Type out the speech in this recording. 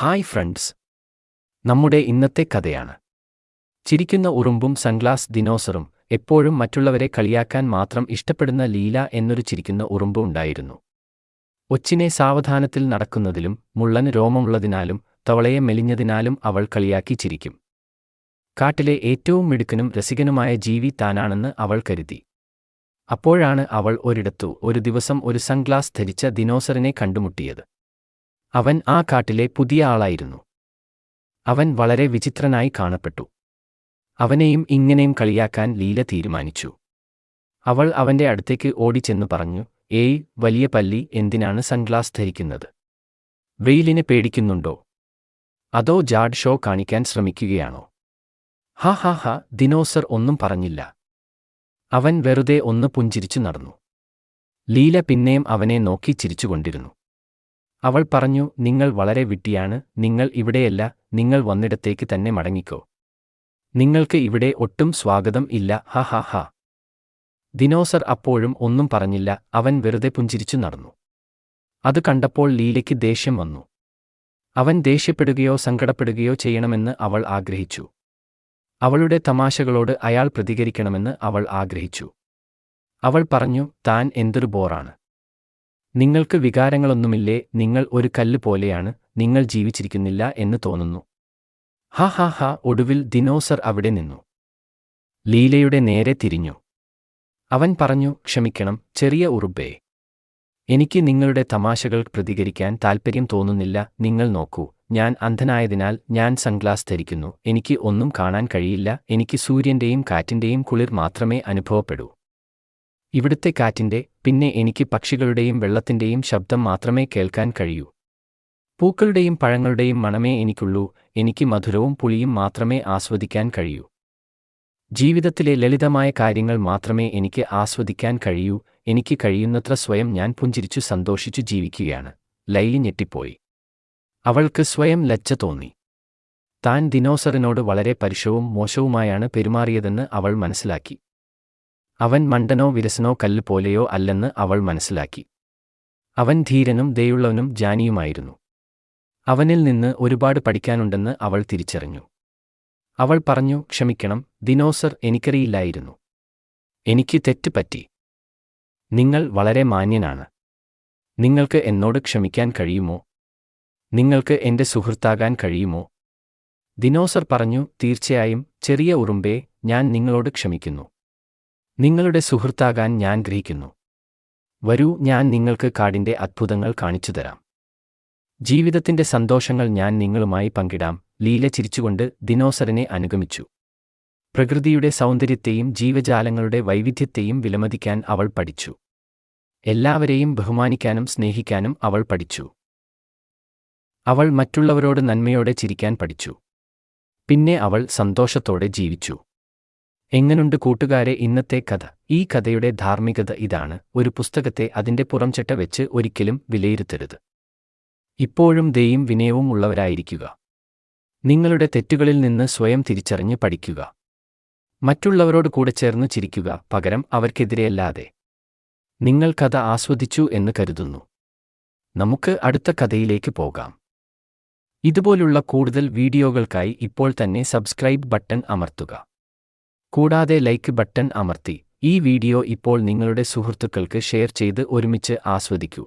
Hi friends. നമ്മുടെ ഇന്നത്തെ കഥയാണ്. ചിരിക്കുന്ന ഉറുമ്പും സൺഗ്ലാസ് ദിനോസറും എപ്പോഴും മറ്റുള്ളവരെ കളിയാക്കാൻ മാത്രം ഇഷ്ടപ്പെടുന്ന ലീല എന്നൊരു ചിരിക്കുന്ന ഉറുമ്പ് ഉണ്ടായിരുന്നു. ഒച്ചിനെ സാവധാനത്തിൽ നടക്കുന്നതിലും മുള്ളന് രോമമുള്ളതിനാലും തവളയെ മെലിഞ്ഞതിനാലും അവൾ കളിയാക്കി ചിരിക്കും. കാട്ടിലെ ഏറ്റവും മിടുക്കനും രസികനുമായ ജീവി താനാണെന്ന് അവൾ കരുതി. അപ്പോഴാണ് അവൾ ഒരിടത്തു ഒരു ദിവസം ഒരു സൺഗ്ലാസ് ധരിച്ച ദിനോസറിനെ കണ്ടുമുട്ടിയത്. അവൻ ആ കാട്ടിലെ പുതിയ ആളായിരുന്നു. അവൻ വളരെ വിചിത്രനായി കാണപ്പെട്ടു. അവനെയും ഇങ്ങനെയും കളിയാക്കാൻ ലീല തീരുമാനിച്ചു. അവൾ അവന്റെ അടുത്തേക്ക് ഓടിച്ചെന്ന് പറഞ്ഞു ഏയ് വലിയ പല്ലി എന്തിനാണ് സൺഗ്ലാസ് ധരിക്കുന്നത്? വെയിലിനെ പേടിക്കുന്നുണ്ടോ? അതോ ജാഡ് ഷോ കാണിക്കാൻ ശ്രമിക്കുകയാണോ? ഹാ ഹാ ഹാ ദിനോസർ ഒന്നും പറഞ്ഞില്ല. അവൻ വെറുതെ ഒന്ന് പുഞ്ചിരിച്ചു നടന്നു. ലീല പിന്നെയും അവനെ നോക്കി ചിരിച്ചുകൊണ്ടിരുന്നു. അവൾ പറഞ്ഞു നിങ്ങൾ വളരെ വിട്ടിയാണ്. നിങ്ങൾ ഇവിടെയല്ല. നിങ്ങൾ വന്നിടത്തേക്ക് തന്നെ മടങ്ങിക്കോ. നിങ്ങൾക്ക് ഇവിടെ ഒട്ടും സ്വാഗതം ഇല്ല. ഹ ഹ ഹ. ദിനോസർ അപ്പോഴും ഒന്നും പറഞ്ഞില്ല. അവൻ വെറുതെ പുഞ്ചിരിച്ചു നടന്നു. അത് കണ്ടപ്പോൾ ലീലയ്ക്ക് ദേഷ്യം വന്നു. അവൻ ദേഷ്യപ്പെടുകയോ സങ്കടപ്പെടുകയോ ചെയ്യണമെന്ന് അവൾ ആഗ്രഹിച്ചു. അവളുടെ തമാശകളോട് അയാൾ പ്രതികരിക്കണമെന്ന് അവൾ ആഗ്രഹിച്ചു. അവൾ പറഞ്ഞു താൻ എന്തൊരു ബോറാണ്. നിങ്ങൾക്ക് വികാരങ്ങളൊന്നുമില്ലേ? നിങ്ങൾ ഒരു കല്ല് പോലെയാണ്. നിങ്ങൾ ജീവിച്ചിരിക്കുന്നില്ല എന്ന് തോന്നുന്നു. ഹാ ഹാ ഹാ ഒടുവിൽ ദിനോസർ അവിടെ നിന്നു. ലീലയുടെ നേരെ തിരിഞ്ഞു. അവൻ പറഞ്ഞു ക്ഷമിക്കണം ചെറിയ ഉറുബേ എനിക്ക് നിങ്ങളുടെ തമാശകൾ പ്രതികരിക്കാൻ താൽപ്പര്യം തോന്നുന്നില്ല. നിങ്ങൾ നോക്കൂ ഞാൻ അന്ധനായതിനാൽ ഞാൻ സൺഗ്ലാസ് ധരിക്കുന്നു. എനിക്ക് ഒന്നും കാണാൻ കഴിയില്ല. എനിക്ക് സൂര്യന്റെയും കാറ്റിന്റെയും കുളിർ മാത്രമേ അനുഭവപ്പെടൂ. ഇവിടുത്തെ കാറ്റിന്റെ പിന്നെ എനിക്ക് പക്ഷികളുടെയും വെള്ളത്തിന്റെയും ശബ്ദം മാത്രമേ കേൾക്കാൻ കഴിയൂ. പൂക്കളുടെയും പഴങ്ങളുടെയും മണമേ എനിക്കുള്ളൂ എനിക്ക് മധുരവും പുളിയും മാത്രമേ ആസ്വദിക്കാൻ കഴിയൂ. ജീവിതത്തിലെ ലളിതമായ കാര്യങ്ങൾ മാത്രമേ എനിക്ക് ആസ്വദിക്കാൻ കഴിയൂ എനിക്ക് കഴിയുന്നത്ര സ്വയം ഞാൻ പുഞ്ചിരിച്ചു സന്തോഷിച്ചു ജീവിക്കുകയാണ്. ലൈലി ഞെട്ടിപ്പോയി. അവൾക്ക് സ്വയം ലജ്ജ തോന്നി. താൻ ദിനോസറിനോട് വളരെ പരുഷവും മോശവുമായാണ് പെരുമാറിയതെന്ന് അവൾ മനസ്സിലാക്കി. അവൻ മണ്ടനോ വിരസനോ കല്ല് പോലെയോ അല്ലെന്ന് അവൾ മനസ്സിലാക്കി. അവൻ ധീരനും ദയുള്ളവനും ജാനിയുമായിരുന്നു. അവനിൽ നിന്ന് ഒരുപാട് പഠിക്കാനുണ്ടെന്ന് അവൾ തിരിച്ചറിഞ്ഞു. അവൾ പറഞ്ഞു ക്ഷമിക്കണം ദിനോസർ എനിക്കറിയില്ലായിരുന്നു. എനിക്ക് തെറ്റ് പറ്റി. നിങ്ങൾ വളരെ മാന്യനാണ്. നിങ്ങൾക്ക് എന്നോട് ക്ഷമിക്കാൻ കഴിയുമോ? നിങ്ങൾക്ക് എന്റെ സുഹൃത്താകാൻ കഴിയുമോ? ദിനോസർ പറഞ്ഞു തീർച്ചയായും ചെറിയ ഉറുമ്പേ ഞാൻ നിങ്ങളോട് ക്ഷമിക്കുന്നു. നിങ്ങളുടെ സുഹൃത്താകാൻ ഞാൻ ഗ്രഹിക്കുന്നു. വരൂ ഞാൻ നിങ്ങൾക്ക് കാടിന്റെ അത്ഭുതങ്ങൾ കാണിച്ചുതരാം ജീവിതത്തിന്റെ സന്തോഷങ്ങൾ ഞാൻ നിങ്ങളുമായി പങ്കിടാം ലീല ചിരിച്ചുകൊണ്ട് ദിനോസറിനെ അനുഗമിച്ചു. പ്രകൃതിയുടെ സൗന്ദര്യത്തെയും ജീവജാലങ്ങളുടെ വൈവിധ്യത്തെയും വിലമതിക്കാൻ അവൾ പഠിച്ചു. എല്ലാവരെയും ബഹുമാനിക്കാനും സ്നേഹിക്കാനും അവൾ പഠിച്ചു. അവൾ മറ്റുള്ളവരോട് നന്മയോടെ ചിരിക്കാൻ പഠിച്ചു. പിന്നെ അവൾ സന്തോഷത്തോടെ ജീവിച്ചു. എങ്ങനുണ്ട് കൂട്ടുകാരെ ഇന്നത്തെ കഥ? ഈ കഥയുടെ ധാർമ്മികത ഇതാണ്. ഒരു പുസ്തകത്തെ അതിന്റെ പുറംചട്ട വെച്ച് ഒരിക്കലും വിലയിരുത്തരുത്. ഇപ്പോഴും ദയും വിനയവും ഉള്ളവരായിരിക്കുക. നിങ്ങളുടെ തെറ്റുകളിൽ നിന്ന് സ്വയം തിരിച്ചറിഞ്ഞ് പഠിക്കുക. മറ്റുള്ളവരോട് കൂടെ ചേർന്ന് ചിരിക്കുക പകരം അവർക്കെതിരെയല്ലാതെ. നിങ്ങൾ കഥ ആസ്വദിച്ചു എന്ന് കരുതുന്നു. നമുക്ക് അടുത്ത കഥയിലേക്ക് പോകാം. ഇതുപോലുള്ള കൂടുതൽ വീഡിയോകൾക്കായി ഇപ്പോൾ തന്നെ സബ്സ്ക്രൈബ് ബട്ടൺ അമർത്തുക. കൂടാതെ ലൈക്ക് ബട്ടൺ അമർത്തി. ഈ വീഡിയോ ഇപ്പോൾ നിങ്ങളുടെ സുഹൃത്തുക്കൾക്ക് ഷെയർ ചെയ്ത് ഒരുമിച്ച് ആസ്വദിക്കൂ.